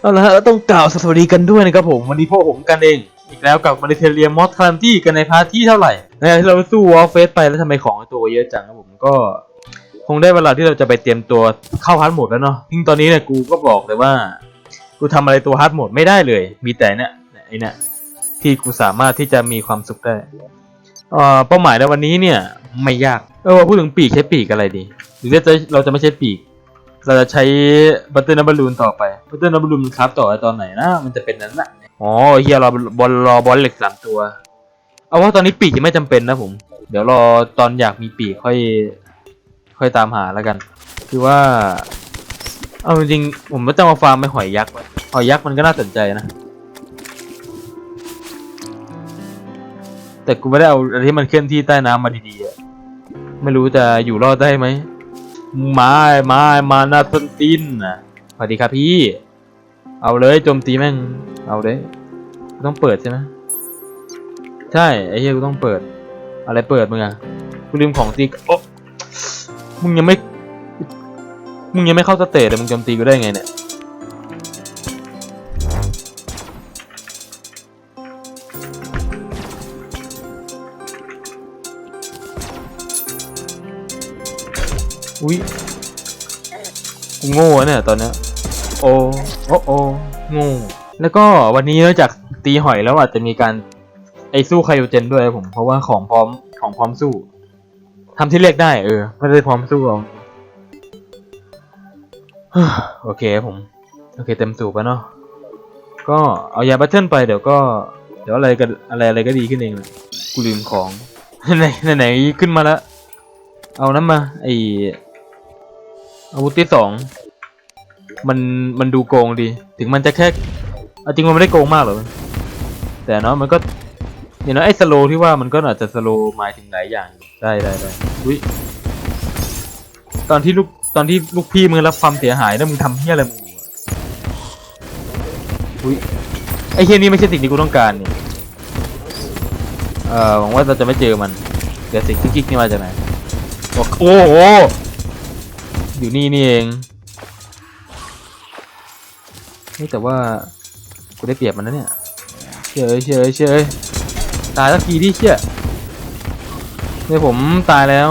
เอาละฮะแล้วต้องกล่าวสวัสดีกันด้วยนะครับผมวันนี้พวกผมกันเอง อีกแล้วกับมาริเทเรียมอสคลันที่กันในพาร์ทที่เท่าไหร่นะที่เราสู้วอลเฟสไปแล้วทำไมของตัวเยอะจังครับผมก็คงได้เวลาที่เราจะไปเตรียมตัวเข้าฮาร์ดโหมดแล้วเนาะยิ่งตอนนี้เนี่ยกูก็บอกเลยว่า กูทำอะไรตัวฮาร์ดโหมดไม่ได้เลย มีแต่เนี่ยไอเนี่ยที่กูสามารถที่จะมีความสุขได้เอ่อเป้าหมายในวันนี้เนี่ยไม่ยากเออพูดถึงปีกใช้ปีกอะไรดี หรือเราจะเราจะไม่ใช้ปีก เราจะใช้บัตเตอร์นับลูนต่อไปบัตเตอร์นับลูนมันครับต่อตอนไหนนะ มันจะเป็นนั้นนะอ๋อเฮียรอบอลรอบอลเหล็กสามตัว เอาว่าตอนนี้ปีกยังไม่จำเป็นนะผม เดี๋ยวรอตอนอยากมีปีกค่อย ค่อยตามหาแล้วกัน คือว่า เอาจริงผมไม่ต้องมาฟาร์มไม่หอยยักษ์หอยยักษ์มันก็น่าสนใจนะ แต่กูไม่ได้เอาอะไรที่มันเคลื่อนที่ใต้น้ำมาดีๆอะไม่รู้จะอยู่รอดได้ไหม มามามานาสนตินนะสวัสดีครับพี่ เอาเลยโจมตีแม่ง เอาเลยต้องเปิดใช่ไหมใช่ไอ้เหี้ยกูต้องเปิด อะไรเปิดมึงอะกูลืมของตีโอ้มึงยังไม่ มึงยังไม่เข้าสเตจเลยมึงโจมตีกูได้ไงเนี่ย อุ้ยกูโง่อะเนี่ยตอนเนี้ยโอ้โอ้โอ้โง่แล้วก็วันนี้นอกจากตีหอยแล้วอาจจะมีการไอสู้ไคโอเจนด้วยครับผม เพราะว่าของพร้อมของพร้อมสู้ทำที่เรียกได้เออไม่ได้พร้อมสู้เอาโอเคครับผมโอเคเต็มสูบแล้วเนาะก็เอายาบัตเทิลไปเดี๋ยวก็ เดี๋ยวอะไรก็อะไรอะไรก็ดีขึ้นเองเลยกูลืมของไหนไหนไหนขึ้นมาแล้วเอานั้นมาไอ อาวุธที่สองมันมันดูโกงดี ถึงมันจะแค่จริงมันไม่ได้โกงมากหรอกแต่เนาะมันก็อย่างน้อยไอ้สโลที่ว่ามันก็อาจจะสโลหมายถึงหลายอย่างได้ได้ได้อุ้ยตอนที่ลูกตอนที่ลูกพี่มึงรับความเสียหายแล้วมึงทำเฮี้ยอะไรมึงอุ้ยไอ้เฮี้ยนี่ไม่ใช่สิ่งที่กูต้องการนี่เอ่อหวังว่าเราจะไม่เจอมันเดี๋ยวสิ่งที่กิ๊กนี่มาจากไหนโอ้โห อยู่นี่นี่เองเฮ้ยแต่ว่ากูได้เปรียบมันนะเนี่ยเฉยเฉยเฉยตายสักทีที่เชี่ยเนี่ยผมตายแล้ว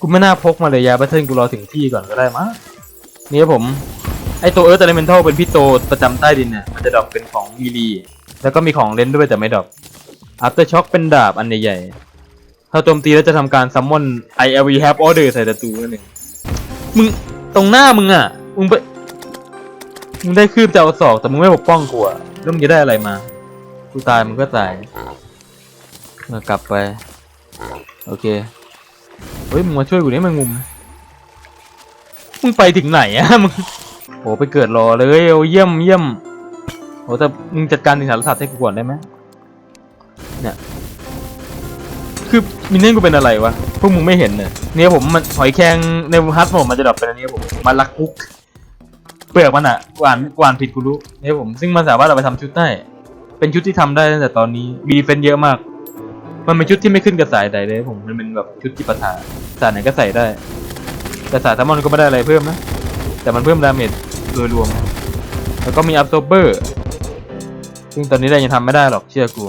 กูไม่น่าพกมาเลยยาบัตเทิลกูรอถึงที่ก่อนก็ได้มั้งเนี่ยผม ไอตัวเอิร์ธเอเลเมนทัลเป็นพี่โตประจำใต้ดินเนี่ยมันจะดรอปเป็นของมีลีแล้วก็มีของเลนด้วยแต่ไม่ดรอป After Shock เป็นดาบอันใหญ่ๆ ถ้าโจมตีแล้วจะทำการซัมมอน ILV Have Order ใส่ศัตรูนั่นเองมึงตรงหน้ามึงอะ มึงไป มึงได้คืบจะเอาศอกแต่มึงไม่ปกป้องกูอะแล้วมึงจะได้อะไรมา กูตายมึงก็ตายมากลับไป โอเค เฮ้ยมึงมาช่วยกูนี่มันงุม มึงไปถึงไหนอะมึงโหไปเกิดรอเลยโอ้เยี่ยมเยี่ยมโหแต่มึงจัดการถึงสารสัตว์ให้กูก่อนได้ไหมเนี่ย คือมินเนี่ยนกูเป็นอะไรวะ พวกมึงไม่เห็นเนี่ยเนี่ยผมมันหอยแครงในฮัทผมมันจะดรอปเป็นอันนี้ผมมันลักคุก เปลือกมันอะกวานกวานผิดกูรู้เนี่ยผมซึ่งมันสามารถเอาไปทำชุดได้ เป็นชุดที่ทำได้ตั้งแต่ตอนนี้มีเฟนเยอะมาก มันเป็นชุดที่ไม่ขึ้นกับสายใดเลยผมมันเป็นแบบชุดจิปาถาสายไหนก็ใส่ได้ แต่สายทามอนก็ไม่ได้อะไรเพิ่มนะ แต่มันเพิ่มดาเมจโดยรวม แล้วก็มีอัพโซเบอร์ ซึ่งตอนนี้เรายังทำไม่ได้หรอกเชื่อกู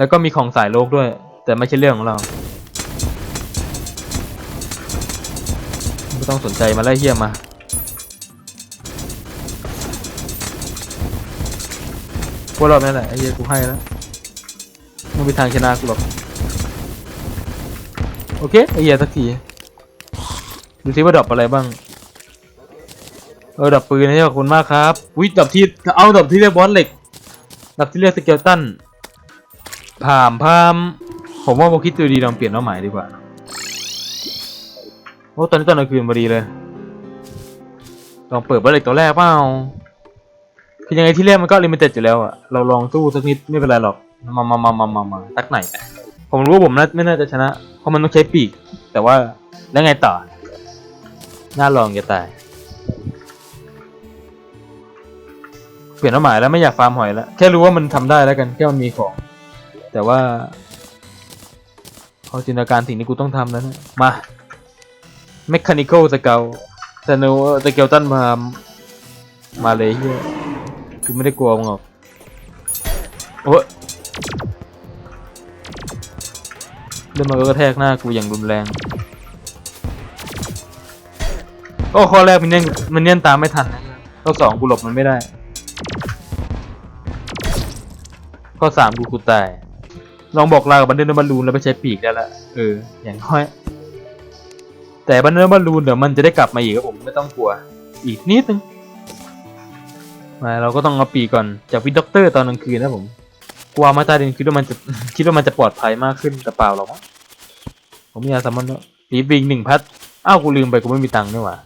แล้วก็มีของสายโลกด้วย แต่ไม่ใช่เรื่องของเราไม่ต้องสนใจมาไล่เฮียมาพวกเราเนี่ยแหละไอ้เฮียกูให้แล้วมึงไปทางชนะกูหรอกโอเคไอ้เฮียสักทีดูซิว่าดรอปอะไรบ้างเออดรอปปืนนี่ขอบคุณมากครับอุ้ยดรอปที่เอาดรอปที่เรียกบอสเหล็กดรอปที่เรียกสเกลตัน พามพาม ผมว่าโมคิดดูดีลองเปลี่ยนเป้าหมายดีกว่า โอ้ตอนนี้ตอนกลางคืนพอดีเลย ลองเปิดบอร์เล็กตัวแรกเปล่า คือยังไงที่แรกมันก็ลิมิเต็ดอยู่แล้วอะเราลองสู้สักนิดไม่เป็นไรหรอก มามามามามามาตักไหน ผมรู้ว่าผมน่าไม่น่าจะชนะ เพราะมันต้องใช้ปีก แต่ว่าแล้วไงต่อ น่าลองจะตาย เปลี่ยนเป้าหมายแล้วไม่อยากฟาร์มหอยแล้ว แค่รู้ว่ามันทำได้แล้วกัน แค่มันมีของ แต่ว่าเขาจินตนาการสิ่งที่กูต้องทำแล้วนะมา Mechanical Scout แต่โนแต่เกลตันมา มาเลยเฮียกูไม่ได้กลัวมึงหรอกโอ้ยเดินมาก็กระแทกหน้ากูอย่างรุนแรง โอ้ข้อแรกมันเนียมันเนียนตามไม่ทันนะข้อสองกูหลบมันไม่ได้ ข้อสามกูกูตาย ลองบอกลากับบันเดนบอลลูนแล้วไปใช้ปีกได้ละเอออย่างน้อย แต่บันเดนบอลลูนเดี๋ยวมันจะได้กลับมาอีกครับผมไม่ต้องกลัว อีกนิดนึงมาเราก็ต้องเอาปีกก่อนจากวินด็อกเตอร์ตอนกลางคืนนะผมกลัวมาตาดินคิดว่ามันจะคิดว่ามันจะปลอดภัยมากขึ้นแต่เปล่าหรอกผมมีอาสามันแล้วปีบิงหนึ่งพัดอ้าวกูลืมไปกูไม่มีตังค์นี่หว่า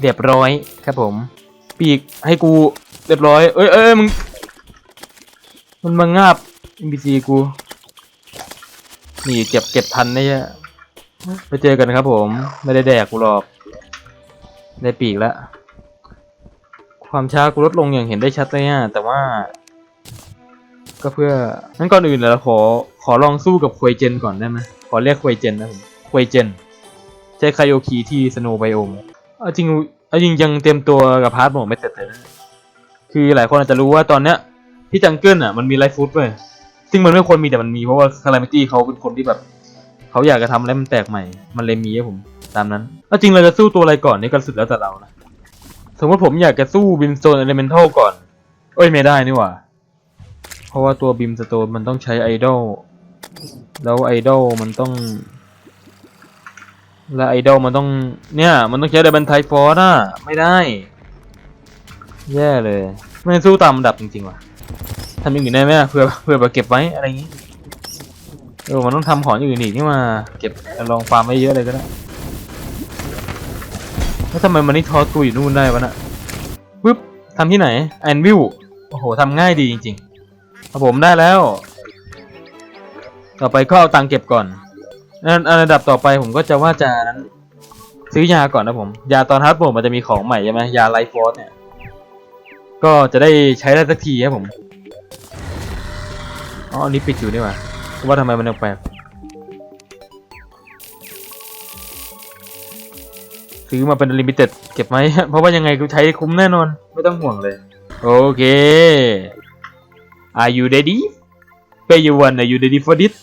เรียบร้อยครับผม ปีกให้กูเรียบร้อย เอ้ยเอ้ยมึง มันมางาบ NPC กู นี่เก็บเก็บทันได้ยะไปเจอกันครับผม ไม่ได้แดกกูหรอก ได้ปีกแล้ว ความช้ากูลดลงอย่างเห็นได้ชัดเลยอะแต่ว่า ก็เพื่องั้นก่อนอื่นเราขอขอลองสู้กับควยเจนก่อนได้ไหมขอเรียกควยเจนนะผมควยเจนใช้ไคโอคีที่สโนไบโอมเอาจริงเอาจริงยังเตรียมตัวกับพาร์ทโหมดไม่เสร็จเลยนะคือหลายคนอาจจะรู้ว่าตอนเนี้ย ที่จังเกิลอะมันมีไลฟ์ฟูดเว้ยซึ่งมันไม่ควรมีแต่มันมีเพราะว่าคารามิตี้เขาเป็นคนที่แบบเขาอยากจะทำอะไรมันแปลกใหม่ มันเลยมีให้ผม ตามนั้นเอาจริงเราจะสู้ตัวอะไรก่อนนี่ก็สุดแล้วแต่เรานะสมมติผมอยากจะสู้บิมโซนเอเลเมนทัลก่อน เอ้ยไม่ได้นี่หว่า เพราะว่าตัวบิมสโตนมันต้องใช้ไอดอล แล้วไอดอลมันต้อง แล้วไอดอลมันต้องเนี่ย มันต้องใช้เดบันไทฟอร์น่ะไม่ได้ แย่เลย ไม่สู้ตามอันดับจริงๆว่ะ ทำอย่างอื่นได้ไหมเพื่อเพื่อแบบเก็บไว้อะไรอย่างงี้เออมันต้องทำของอย่างอื่นอีกนี่มาเก็บลองฟาร์มไว้เยอะเลยก็ได้แล้วทำไมมันนี่ทอสกูอยู่นู่นได้วะน่ะปึ๊บทำที่ไหนแอนวิวโอ้โหทำง่ายดีจริงๆครับผมได้แล้ว ต่อไปก็เอาตังค์เก็บก่อนอันอันระดับต่อไปผมก็จะว่าจะนั้นซื้อยาก่อนนะผม ยาตอนฮาร์ดโหมดมันจะมีของใหม่ใช่ไหมยาไลฟ์ฟอร์สเนี่ย ก็จะได้ใช้ได้สักทีครับผม อ๋อ อันนี้ปิดอยู่นี่หว่าว่าทำไมมันแปลกๆซื้อมาเป็นลิมิเต็ดเก็บไหม เพราะว่ายังไงกูใช้คุ้มแน่นอน ไม่ต้องห่วงเลย โอเค Are you ready Pay you one Are you ready for this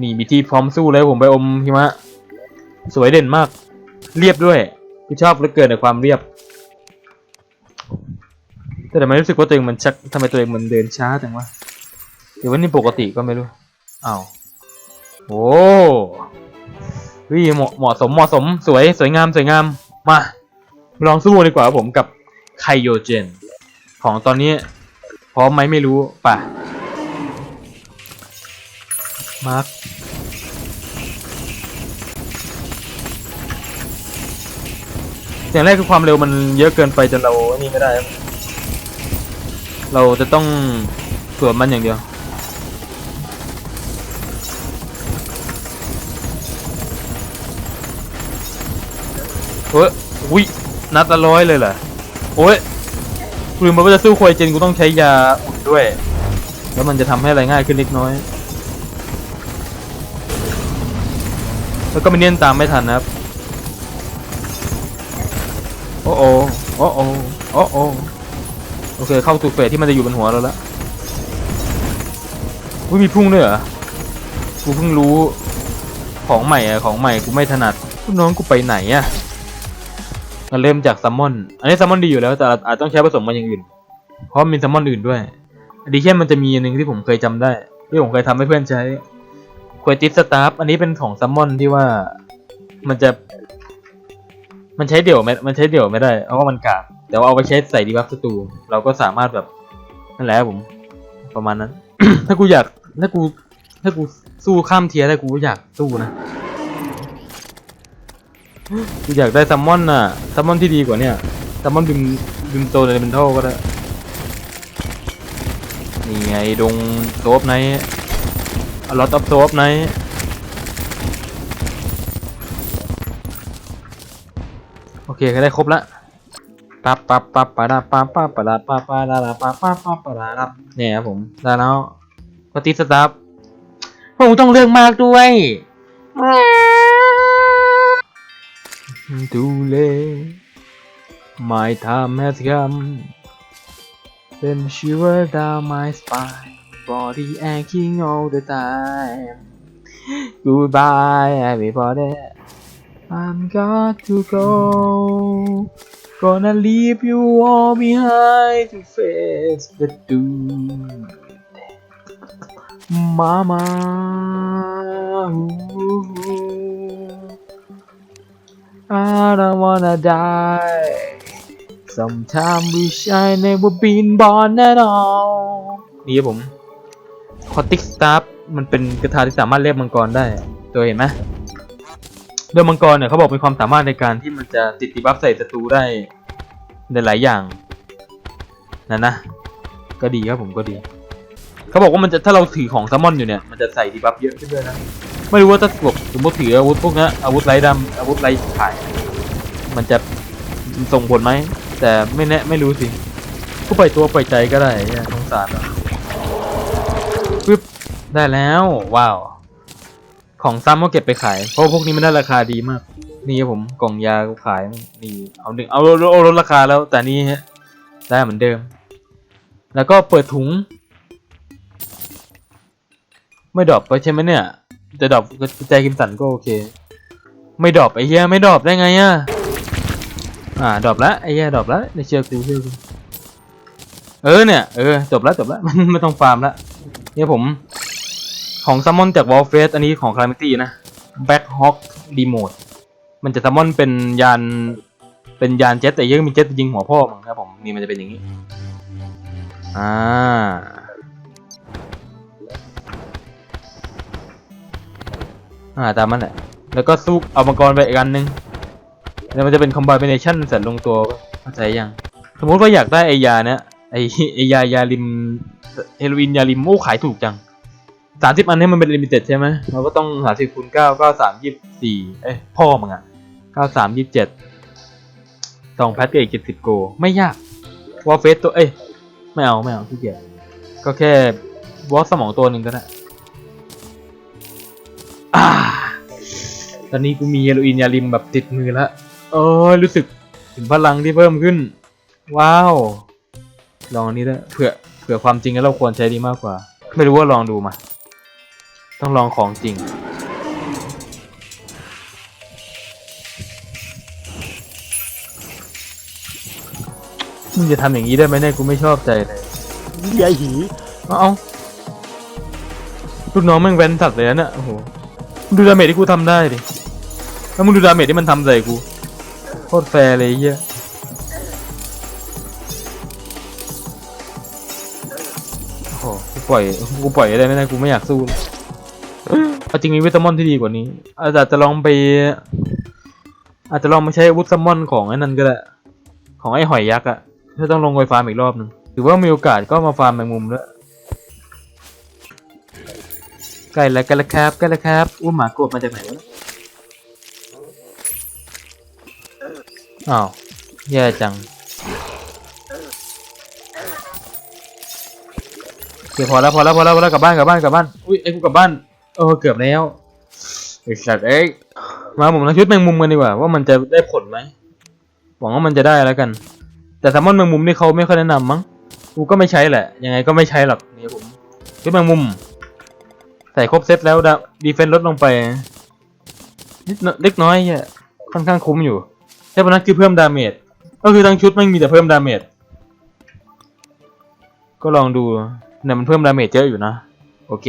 นี่มีที่พร้อมสู้เลยผมไปอมหิมะ สวยเด่นมาก เรียบด้วยกูชอบเหลือเกินในความเรียบ แต่ทำไมรู้สึกว่าตัวเองมันชักทำไมตัวเองมันเดินช้าจังวะหรือว่านี่ปกติก็ไม่รู้อ้าวโอ้วิเหมาะเหมาะสมเหมาะสมสวยสวยงามสวยงามมาลองสู้ดีกว่าผมกับไคโยเจน ของตอนนี้พร้อมไหมไม่รู้ป่ะมาร์คอย่างแรกคือความเร็วมันเยอะเกินไปจนเรานนี้ไม่ได้ เราจะต้องสวนมันอย่างเดียว เฮ้ยอุ้ยนัดละร้อยเลยเหรอ โอ้ยลืมไปว่าจะสู้ควายเจนกูต้องใช้ยาอุ่นด้วย แล้วมันจะทำให้อะไรง่ายขึ้นเล็กน้อย แล้วก็มินเนี่ยนตามไม่ทันนะครับ โอ้โอโอ้โอโอ้โอโอ เคเข้าสู่เฟสที่มันจะอยู่บนหัวเราแล้วอุ้ยมีพุ่งด้วยเหรอ กูเพิ่งรู้ของใหม่อะของใหม่กูไม่ถนัดน้องกูไปไหนอะมันเริ่มจากซัมมอน อันนี้ซัมมอนดีอยู่แล้ว แต่อาจต้องใช้ผสมมาอย่างอื่น เพราะมีซัมมอนอื่นด้วยอดีเช่นมันจะมีอันหนึงที่ผมเคยจำได้ ที่ผมเคยทำให้เพื่อนใช้ควยติสตาฟอันนี้เป็นของซัมมอนที่ว่ามันจะ มันใช้เดี่ยวไม่มันใช้เดี่ยวไม่ได้ เพราะว่ามันกาก แต่ว่าเอาไปใช้ใส่ดีบัฟสตูเราก็สามารถแบบนั่นแหละผม ประมาณนั้น ถ้ากูอยากถ้ากูถ้ากูสู้ข้ามเทียร์ได้กูก็อยากสู้นะกูอยากได้ซัมมอนน่ะซัมมอนที่ดีกว่าเนี่ยซัมมอนบิมบิมโตในเบนทัลก็ได้นี่ไงดงโซฟไนอลอตออฟโซฟไนโอเคก็ได้ครบละ ปั๊บปั๊บปั๊บปะดาปั๊บปั๊บปะดาปั๊บปะดาปั๊บปั๊บปั๊บปะดาดับเนี่ยครับผมได้แล้วปฏิสตาร์ผมต้องเลือกมากด้วย too late my time has come then shiver down my spine body aching all the time goodbye everybody I'm got to go gonna leave you all behind to face the doom Mama ooh, I don't wanna die Sometime wish I never been born at all นี่ผมคอติกสตาร์มันเป็นกระทาที่สามารถเรียกมังกรได้ ตัวเห็นไหม เรื่องมังกรเนี่ยเขาบอกมีความสามารถในการที่มันจะติดดีบัฟใส่ศัตรูได้ในหลายอย่างนั่นนะ ก็ดีครับผมก็ดี เขาบอกว่ามันจะถ้าเราถือของซัมมอนอยู่เนี่ยมันจะใส่ดีบัฟเยอะขึ้นด้วยนะ ไม่รู้ว่าถ้าแบบสมมติถืออาวุธพวกนี้อาวุธไร้ดำอาวุธไร้ขาย มันจะส่งผลไหม แต่ไม่แน่ไม่รู้สิก็ปล่อยตัวปล่อยใจก็ได้เนี่ยสงสารอะปึ๊บได้แล้ว ว้าว ของซ้ำก็เก็บไปขาย เพราะพวกนี้มันได้ราคาดีมาก นี่ครับผมกล่องยาก็ขายนี่เอาหนึ่งเอาลดลดราคาแล้วแต่นี่ฮะได้เหมือนเดิม แล้วก็เปิดถุง ไม่ดรอปไปใช่ไหมเนี่ยจะดรอปก็ใจกิมสันก็โอเค ไม่ดรอปไอ้เหี้ยไม่ดรอปได้ไงอะอ่าดรอปแล้วไอ้เหี้ยดรอปแล้วในเชือกูเชื่อกเออเนี่ยเออจบแล้วจบแล้วมันไม่ต้องฟาร์มแล้วเนี่ยผม ของซัมมอนจากวอลเฟสอันนี้ของคลามิตี้นะแบ็คฮอ k รีโมทมันจะซัมมอนเป็นยานเป็นยานเจ็ตแต่ยังมีเจ็ตยิงหัวพ่อมั้งครับผมนี่มันจะเป็นอย่างนี้อ่าอ่าตามมันแหละแล้วก็สู้เอามังกรไปอีกอันนึงแล้วมันจะเป็นคอมบ i เนชันเสร็จลงตัวเข้าใจยัง สมมติว่าอยากได้ไอยาเนี้ยไอไอยายาลิมเฮโรอีนยาลิมโอ้ขายถูกจัง สามสิบอันนี้มันเป็นลิมิเต็ดใช่ไหมเราก็ต้องหาสิบคูณเก้าเก้าสามยี่สี่เอ้ยพ่อมึงอะเก้าสามยี่เจ็ดสองแพทก็อีกเจ็ดสิบโก ไม่ยากวอลเฟสตัวเอ้ยไม่เอาไม่เอาที่เกียจก็แค่วอลสมองตัวหนึ่งก็ได้อ่าตอนนี้กูมีเฮโรอีนยาลิมแบบติดมือแล้วโอ้ยรู้สึกถึงพลังที่เพิ่มขึ้น ว้าว ลองอันนี้ด้วยเผื่อเผื่อความจริงแล้วเราควรใช้ดีมากกว่า ไม่รู้ว่าลองดูมา ต้องลองของจริง มึงจะทำอย่างนี้ได้ไหมเนี่ยกูไม่ชอบใจเลยยายหีเอาเอาลูกน้องแม่งแว้นสัตว์เลยนะเนี่ยโอ้โหมึงดูดาเมจที่กูทำได้ดิแล้วมึงดูดาเมจที่มันทำใส่กูโคตรแฟร์เลยไอ้เฮียโอ้โหกูปล่อยกูปล่อยอะไรไม่ได้กูไม่อยากสู้ เอาจริงมีเวทมอนที่ดีกว่านี้ อาจจะลองไป อาจจะลองมาใช้วุธซัมมอนของไอ้นั่นก็ได้ ของไอ้หอยยักษ์อะถ้าต้องลงไปฟาร์มอีกรอบหนึงถือว่ามีโอกาสก็มาฟาร์มแมงมุมด้วยใกล้แล้วใกล้แล้วครับใกล้แล้วครับอุ้ยหมากรวบมาจากไหนวะอ้าวแย่จังโอเคพอแล้วพอแล้วพอแล้วพอแล้วกลับบ้านกลับบ้านกลับบ้านอุ้ยไอ้กูกลับบ้าน เออเกือบแล้วไอ้สัตว์เอ้ยมาผมลองชุดแมงมุมกันดีกว่าว่ามันจะได้ผลไหมหวังว่ามันจะได้แล้วกัน แต่แซลมอนแมงมุมนี่เขาไม่ค่อยแนะนำมั้งกูก็ไม่ใช้แหละ ยังไงก็ไม่ใช้หรอกนี่ผมชุดแมงมุม ใส่ครบเซตแล้วดาดีเฟนลดลงไปนิดเล็กน้อยเนี่ยค่อนข้างคุ้มอยู่แค่พนั้นคือเพิ่มดาเมจก็คือทั้งชุดไม่มีแต่เพิ่มดาเมจก็ลองดูเนี่ยมันเพิ่มดาเมจเยอะอยู่นะ โอเค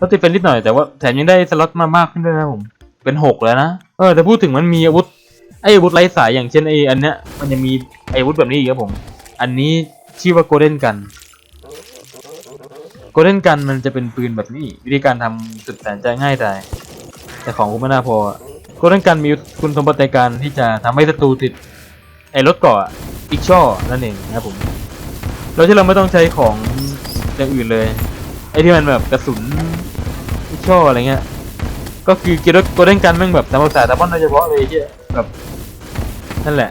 ลดดีเฟนนิดหน่อยแต่ว่าแถมยังได้สล็อตมามากขึ้นด้วยนะผม เป็นหกแล้วนะ เออแต่พูดถึงมันมีอาวุธไออาวุธไร้สายอย่างเช่นไออันเนี้ยมันยังมีไออาวุธแบบนี้อีกครับผม อันนี้ชื่อว่าโกลเด้นกันโกลเด้นกันมันจะเป็นปืนแบบนี้ วิธีการทำสุดแสนจะง่ายดายแต่ของกูไม่น่าพอโกลเด้นกันมีคุณสมบัติในการที่จะทำให้ศัตรูติดไอ้รถเกาะอีกช่อนั่นเองนะครับผมโดยที่เราไม่ต้องใช้ของอย่างอื่นเลยไอ้ที่มันแบบกระสุน ช่ออะไรเงี้ย ก็คือกีรถโกลเด้นกันแม่งแบบตามภาษาตามอนโดยเฉพาะเลยไอ้ที่แบบนั่นแหละ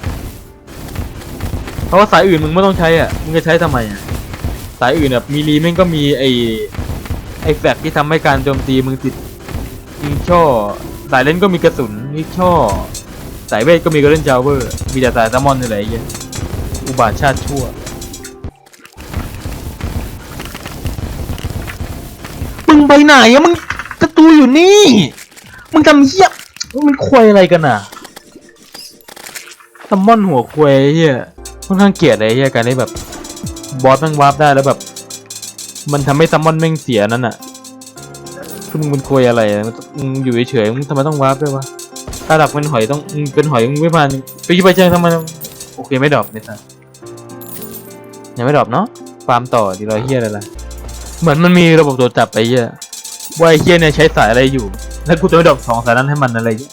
เพราะว่าสายอื่นมึงไม่ต้องใช้อะ มึงจะใช้ทำไมอะ สายอื่นแบบมีรีแม่งก็มีไอไอแฟกที่ทำให้การโจมตีมึงติดยิงช่อ สายเล่นก็มีกระสุนยิงช่อ สายเวทก็มีก็เล่นจาวเวอร์ มีแต่สายแซมอนนี่แหละไอ้เหี้ยอุบาทชาติชั่วมึงไปไหนอะมึง อยู่นี่ มึงทำเหี้ยมันควยอะไรกันอะซลมอนหัวควยเหี้ยค่อนข้างเกลียดเลยไอ้เหี้ยการที่แบบบอสแม่งวาร์ปได้แล้วแบบ มันทำให้ซลมอนแม่งเสียนั่นอะคือมึงเป็นควยอะไรมึงอยู่เฉยๆมึงทำไมต้องวาร์ปด้วยวะถ้าดักเป็นหอยต้องเป็นหอยมึงไม่ผ่านไปยี่ไปเจอทำไมโอเคไม่ดรอปเนี่ยสัสยังไม่ดรอปเนาะฟาร์มต่อดีรอยเฮียอะไรล่ะ เหมือนมันมีระบบตรวจจับไปเฮีย ว่าไอ้เฮียเนี่ยใช้สายอะไรอยู่ แล้วกูจะไม่ดรอปสองสายนั้นให้มันอะไรเงี้ย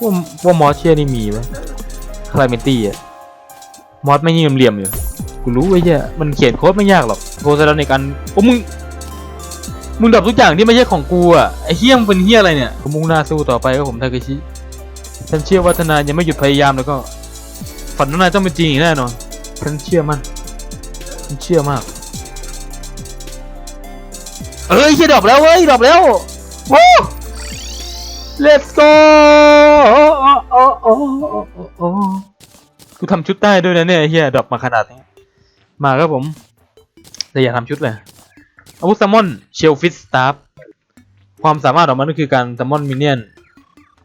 ว่าว่ามอสเชียนี่มีไหมคลายเมนตี้อะมอสไม่ยืมเหลี่ยมอยู่ กูรู้ไอ้เหี้ยมันเขียนโค้ดไม่ยากหรอกโค้ดแล้ในการโอ้มึง มึงดรอปทุกอย่างที่ไม่ใช่ของกูอะไอ้เฮี้ยมเป็นเฮี้ยอะไรเนี่ยกูมุ่งหน้าสู้ต่อไปครับผมทาเคชิ ฉันเชื่อว่าทนายยังไม่หยุดพยายามแล้วก็ ฝันของนายต้องเป็นจริงอีกแน่นอน ฉันเชื่อมัน ฉันเชื่อมาก เอ้ยเฮียดรอปแล้วเว้ยดรอปแล้วโอ้ let's go โอ้โอ้โอ้โอ้โอ้กูทำชุดได้ด้วยนะเนี่ยเฮียดรอปมาขนาดนี้มาครับผมแต่อย่าทำชุดเลยอาวุธแซลมอนเชลฟิสสตาร์ความสามารถของมันก็คือการแซลมอนมินเนี่ยน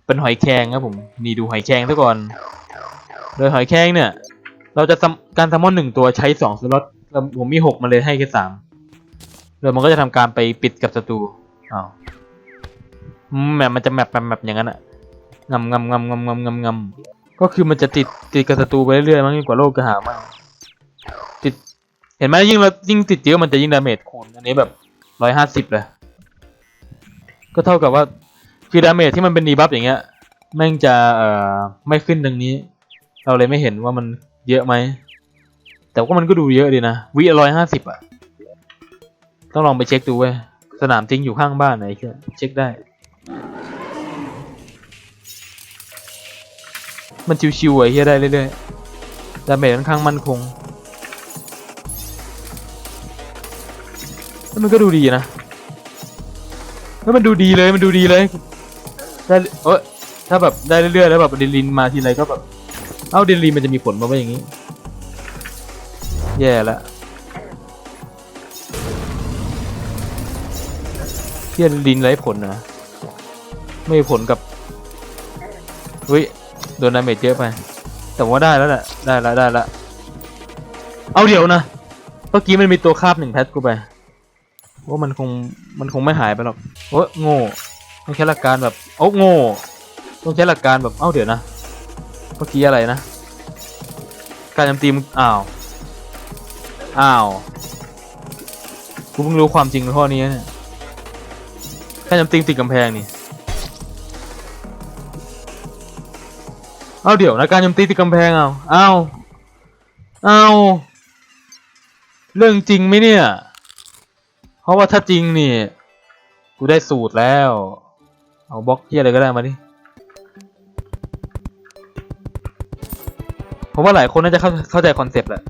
เป็นหอยแครงครับผมนี่ดูหอยแครงซะก่อน โดยหอยแครงเนี่ย เราจะการแซลมอนหนึ่งตัวใช้สองสล็อตแล้วผมมีหกมาเลยให้แค่สาม โดยมันก็จะทำการไปปิดกับศัตรูอ้าวอืมแมปมันจะแมปแมปแมปอย่างนั้นอะงำงำงำงำงำงำงำก็คือมันจะติดติดกับศัตรูไปเรื่อยๆมั้งยิ่งกว่าโลกกระหามากติด เห็นไหมยิ่งเรายิ่งติดเยอะมันจะยิ่งดาเมจคูณอันนี้แบบร้อยห้าสิบเลย ก็เท่ากับว่าคือดาเมจที่มันเป็นดีบัฟอย่างเงี้ยแม่งจะเอ่อไม่ขึ้นตรงนี้ เราเลยไม่เห็นว่ามันเยอะไหมแต่ว่ามันก็ดูเยอะดีนะวิร้อยห้าสิบอะ ต้องลองไปเช็คดูเว้ยสนามจริงอยู่ข้างบ้านไหนเเช็คได้ มันชิวๆไอ้เหี้ยได้เรื่อยๆดาเมจค่อนข้างมั่นคงแล้วมันก็ดูดีนะแล้วมันดูดีเลยมันดูดีเลยได้เออถ้าแบบได้เรื่อยๆแล้วแบบดินลินมาทีไรก็แบบเอ้าดินลินมันจะมีผลมาว่าอย่างนี้ แย่ละ เทียนลินไร้ผลนะ ไม่ผลกับเฮ้ยโดนดาเมจเยอะไป แต่ว่าได้แล้วแหละได้แล้วได้แล้วเอาเดี๋ยวนะเมื่อกี้มันมีตัวคาบหนึ่งแพทกูไปว่ามันคงมันคงไม่หายไปหรอกโอ้โง่ต้องใช้หลักการแบบโอ้โง่ต้องใช้หลักการแบบเอ้าเดี๋ยวนะเมื่อกี้อะไรนะ การโจมตีมึงอ้าวอ้าวกูเพิ่งรู้ความจริงในข้อนี้เนี่ย การโจมตีติดกำแพงนี่เอาเดี๋ยวนะการโจมตีติดกำแพงเอาเอาเอาเรื่องจริงไหมเนี่ย เพราะว่าถ้าจริงนี่ กูได้สูตรแล้ว เอาบล็อกเที่อะไรก็ได้มาดิผมว่าหลายคนน่าจะเข้าเข้าใจคอนเซปต์แหละ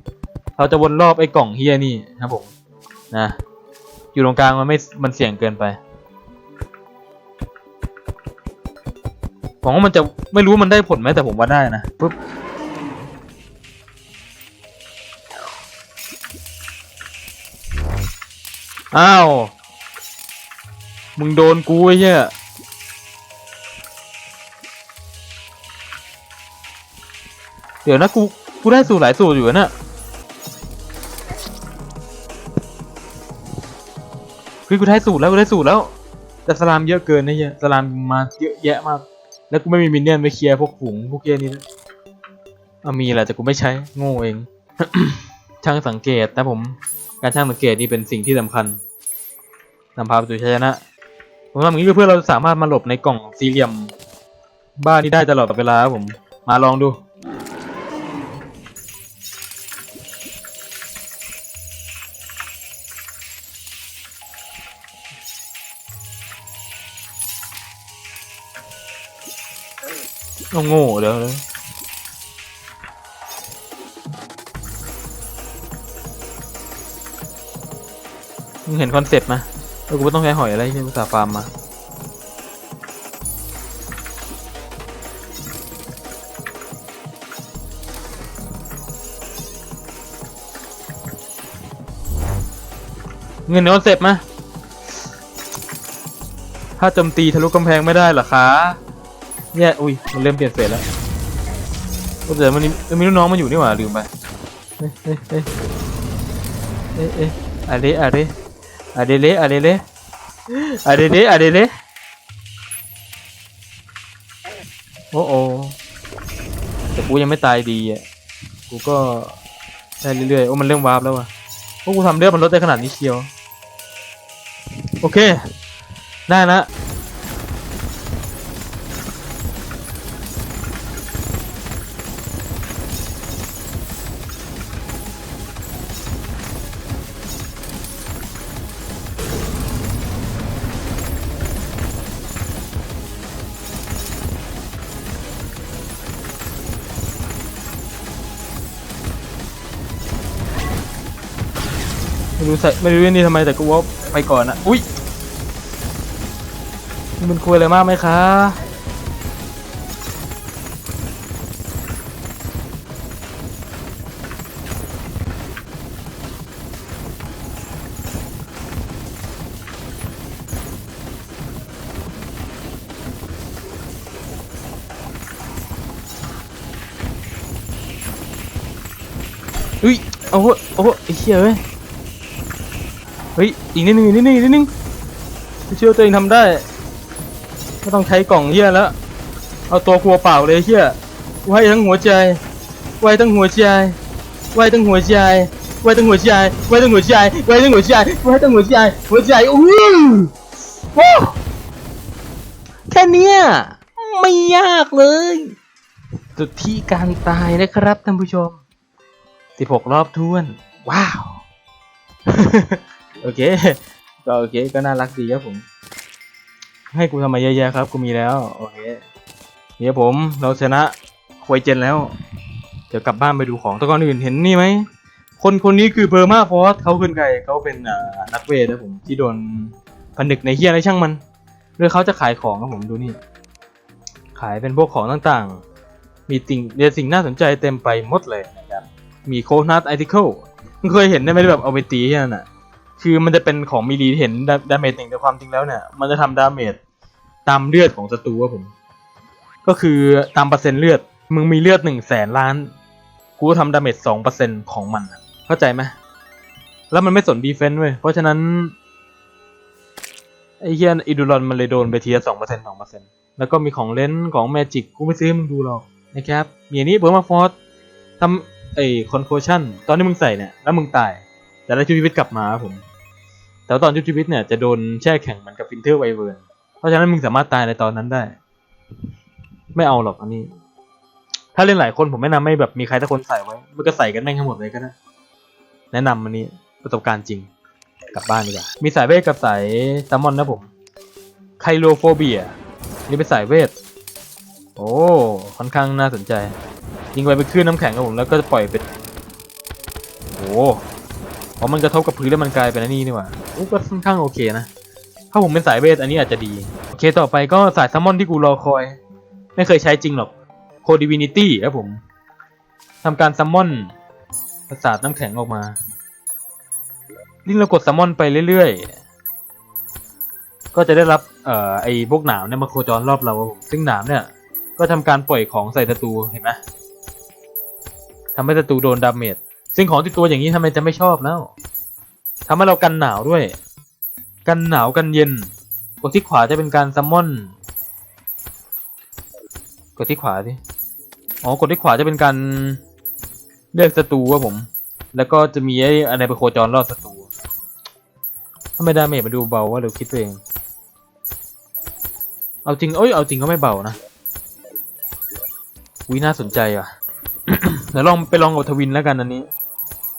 เราจะวนรอบไอ้กล่องเฮียนี่นะครับผม นะ อยู่ตรงกลางมันไม่ มันเสี่ยงเกินไป ผมว่ามันจะไม่รู้มันได้ผลไหมแต่ผมว่าได้นะปุ๊บอ้าว มึงโดนกูไอ้เหี้ยเดี๋ยวนะกู กูได้สูตรหลายสูตรอยู่นะคือกูได้สูตรแล้ว กูได้สูตรแล้ว แต่สลามเยอะเกินนะเหี้ยสลามมาเยอะแยะมาก แล้วกูไม่มีมินเนี่ยนไปเคลียร์พวกฝูงพวกเกี้ยนี้นะเอามีแหละแต่กูไม่ใช้โง่เอง ช่างสังเกตนะผม การช่างสังเกตนี่เป็นสิ่งที่สำคัญนำพาไปสู่ชัยชนะผมทำอย่างนี้เพื่อเราสามารถมาหลบในกล่องสี่เหลี่ยม บ้านที่ได้ตลอดเวลาครับผม มาลองดู โง่เดี๋ยวเลยมึงเห็นคอนเซ็ปต์มาเออกูไม่ต้องใช้หอยอะไรที่กูสาฟาร์มมาเงินคอนเซ็ปต์ไหมถ้าจมตีทะลุกำแพงไม่ได้หรอคะ เนี่ยอุ้ยมันเริ่มเปลี่ยนเฟสแล้วโอ้แต่มันมีมันมีลูกน้องมาอยู่นี่หว่าลืมไปเอ้ยเอ้ยเอ้ยเอ้ยเอ้ยอะไรอะไรอะไรเลอะไรเลอะไรเลอะไรเลโอ้โอแต่กูยังไม่ตายดีอะกูก็ได้เรื่อยๆโอ้มันเริ่มวาร์ปแล้วว่ะโอ้กูทำเลือดมันลดได้ขนาดนี้เชียวโอเคได้ละ ไม่รู้ใส่ไม่รู้นี่ทำไมแต่กูว่าไปก่อนอะอุ้ยมันคุยอะไรมากไหมคะอุ้ยโอ้โหโอ้โหไอ้เหี้ยเว้ย เฮ้ย อีกนิดนึงอีกนิดนึงอีกนิดนึงเชื่อตัวเองทำได้ ไม่ต้องใช้กล่องเฮียแล้ว เอาตัวกลัวเปล่าเลยเฮียไว้ทั้งหัวใจ ไว้ทั้งหัวใจ ไว้ทั้งหัวใจ ไว้ทั้งหัวใจ ไว้ทั้งหัวใจ ไว้ทั้งหัวใจ ไว้ทั้งหัวใจ หัวใจอู้โอ้แค่นี้ไม่ยากเลยสุดที่การตายนะครับท่านผู้ชม 16 รอบท้วน ว้าว โอเค ก็โอเค ก็น่ารักดีครับผม ให้กูทำไมเยอะแยะครับ กูมีแล้ว โอเคเนี่ยผม เราชนะควยเจนแล้ว เดี๋ยวกลับบ้านไปดูของแต่ก่อนอื่นเห็นนี่ไหม คนคนนี้คือเพอร์มาฟอสเขาคือใครเขาเป็นนักเวทนะผม ที่โดนผนึกในเฮียอะไรช่างมันเรือเขาจะขายของครับผมดูนี่ ขายเป็นพวกของต่างๆ มีสิ่งเรียสิ่งน่าสนใจเต็มไปหมดเลยนะครับ มีโคนัทไอติเคิลมึงเคยเห็นได้ไหมแบบเอาไปตีที่นั่นอะ คือมันจะเป็นของมีดีเห็นดาเมจหนึ่งแต่ความจริงแล้วเนี่ย มันจะทำดาเมจตามเลือดของศัตรูครับผม ก็คือตามเปอร์เซ็นต์เลือด มึงมีเลือดหนึ่งแสนล้าน กูก็ทำดาเมจสองเปอร์เซ็นต์ของมัน เข้าใจไหมแล้วมันไม่สนดีเฟนต์เว้ย เพราะฉะนั้น ไอ้เฮียอิดูรอนมันเลยโดนไปทีละสองเปอร์เซ็นต์สองเปอร์เซ็นต์แล้วก็มีของเลนส์ของแมจิกกูไม่ซื้อมึงดูหรอกนะครับมีอันนี้เบอร์มาฟอร์ทำไอ้คอนโคชั่นตอนที่มึงใส่เนี่ย แล้วมึงตาย แต่ได้ชุดชีวิตกลับมาครับผม แต่ตอนชุดชีวิตเนี่ยจะโดนแช่แข็งเหมือนกับฟินเทอร์ไวเวิร์นเพราะฉะนั้นมึงสามารถตายในตอนนั้นได้ ไม่เอาหรอกอันนี้ ถ้าเล่นหลายคนผมแนะนำไม่แบบมีใครสักคนใส่ไว้มันก็ใส่กันแม่งทั้งหมดเลยก็ได้แนะนำอันนี้ประสบการณ์จริงกลับบ้านดีกว่า มีสายเวทกับสายแซลมอนนะผม ไคโลโฟเบีย นี่เป็นสายเวท โอ้ ค่อนข้างน่าสนใจ ยิงไปเป็นคลื่นน้ำแข็งครับผม แล้วก็จะปล่อยเป็น โอ้ พราะมันกระทบกับพื้นแล้วมันกลายเป็นอันนี้นี่หว่าโอ้ก็ค่อนข้างโอเคนะ ถ้าผมเป็นสายเวทอันนี้อาจจะดี โอเคต่อไปก็สายซลมมอนที่กูรอคอย ไม่เคยใช้จริงหรอกโคดิวินิตี้ครับผมทำการซัมมอนประสาทน้ำแข็งออกมายิ่งเรากดซัมมอนไปเรื่อยๆ ก็จะได้รับเอ่อไอ้พวกหนามเนี่ยมาโคจรรอบเราซึ่งหนามเนี่ย ก็ทำการปล่อยของใส่ศัตรูเห็นไหมทำให้ศัตรูโดนดาเมจ ซึ่งของติดตัวอย่างนี้ทำไมจะไม่ชอบแล้วทำให้เรากันหนาวด้วย กันหนาวกันเย็น กดที่ขวาจะเป็นการซัมมอน กดที่ขวาสิ อ๋อ กดที่ขวาจะเป็นการเลือกศัตรูครับผม แล้วก็จะมีไอ้อะไรไปโคจรรอบศัตรูทำไมดาเมจมันดูเบาวะเดี๋ยวคิดตัวเอง เอาจริงเอ้ย เอาจริงก็ไม่เบานะวิน่าสนใจว่ะ เดี๋ยวลองไปลองกับทวินแล้วกันอันนี้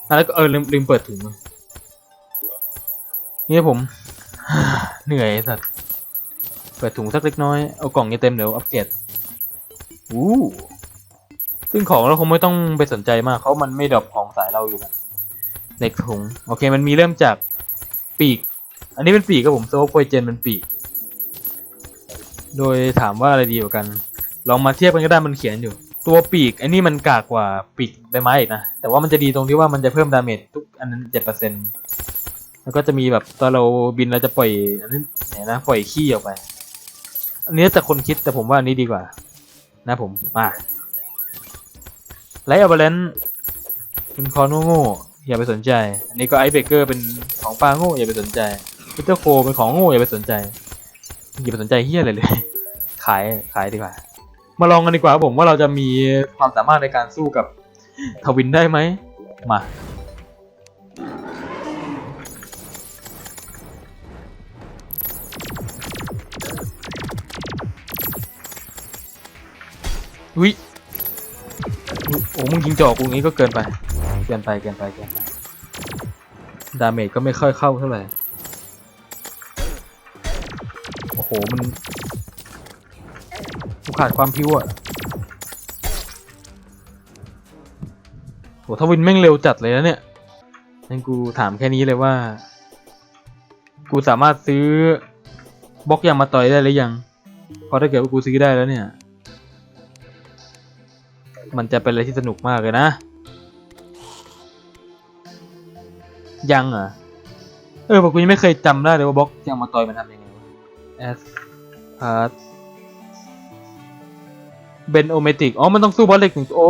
แล้วก็เออลืมลืมเปิดถุงนี่ผม เหนื่อยสัตว์เปิดถุงสักเล็กน้อย เอากล่องนี้เต็มเดี๋ยวอัปเกรดอู้ซึ่งของเราคงไม่ต้องไปสนใจมากเขามันไม่ดรอปของสายเราอยู่แล้วในถุงโอเคมันมีเริ่มจากปีก อันนี้เป็นปีกครับผมโซฟโคยเจนเป็นปีก โดยถามว่าอะไรดีกว่ากัน ลองมาเทียบกันก็ได้มันเขียนอยู่ ตัวปีกอันนี้มันกากกว่าปีกใบไม้อีกนะ แต่ว่ามันจะดีตรงที่ว่ามันจะเพิ่มดาเมจทุกอันนั้นเจ็ดเปอร์เซ็นต์แล้วก็จะมีแบบตอนเราบินเราจะปล่อยอันนี้ไหนนะปล่อยขี้ออกไป อันนี้แต่คนคิดแต่ผมว่าอันนี้ดีกว่า นะผมมาไลท์อัลเบลนเป็นคอโง่ๆอย่าไปสนใจ อันนี้ก็ไอเบเกอร์เป็นของปลาโง่อย่าไปสนใจพิเตอร์โคเป็นของโง่อย่าไปสนใจอย่าไปสนใจเฮียอะไรเลย ขายขายดีกว่า มาลองกันดีกว่าผมว่าเราจะมีความสามารถในการสู้กับทวินได้ไหมมาอุ้ยอุ๊ยโอ้มึงยิงจ่อกูงี้ก็เกินไป เกินไป เกินไป เกินไป ดาเมจก็ไม่ค่อยเข้าเท่าไหร่ โอ้โห มัน ขาดความพิวอะโหทวินแม่งเร็วจัดเลยนะเนี่ยงั้นกูถามแค่นี้เลยว่า กูสามารถซื้อบล็อกยางมาต่อยได้หรือยัง เพราะถ้าเกิดว่ากูซื้อได้แล้วเนี่ย มันจะเป็นอะไรที่สนุกมากเลยนะ ยังเหรอะเออผมกูยังไม่เคยจำได้เลยว่าบล็อกยังมาต่อยมันทำยังไงวะ as part เบนโอเมติก อ๋อ มันต้องสู้บอสเล็กหนึ่งโอ้